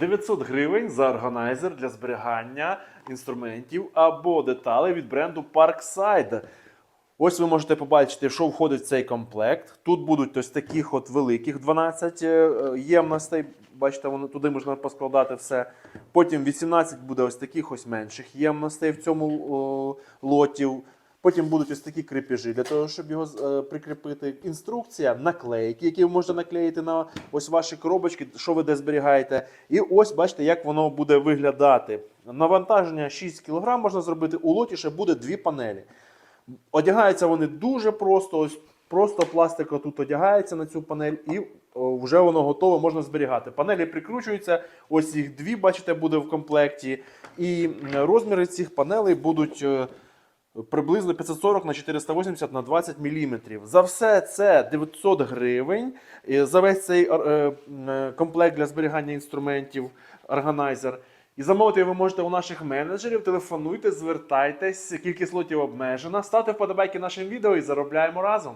900 гривень за органайзер для зберігання інструментів або деталей від бренду Parkside. Ось ви можете побачити, що входить в цей комплект. Тут будуть ось таких от великих 12 е, ємностей. Бачите, воно туди можна поскладати все. Потім 18 буде ось таких ось менших ємностей в цьому лоті. Потім будуть ось такі крепежі для того, щоб його е, прикріпити. Інструкція, наклейки, які ви можете наклеїти на ось ваші коробочки, що ви де зберігаєте. І ось бачите, як воно буде виглядати. Навантаження 6 кг можна зробити. У лоті ще буде дві панелі. Одягаються вони дуже просто. Ось просто пластик тут одягається на цю панель, і вже воно готове, можна зберігати. Панелі прикручуються, ось їх дві, бачите, буде в комплекті. І розміри цих панелей будуть. Приблизно 540 на 480 на 20 мм. За все це 900 гривень. За весь цей е, е, комплект для зберігання інструментів, органайзер. І замовити ви можете у наших менеджерів. Телефонуйте, звертайтесь, кількість лотів обмежена. Ставте вподобайки нашим відео і заробляємо разом.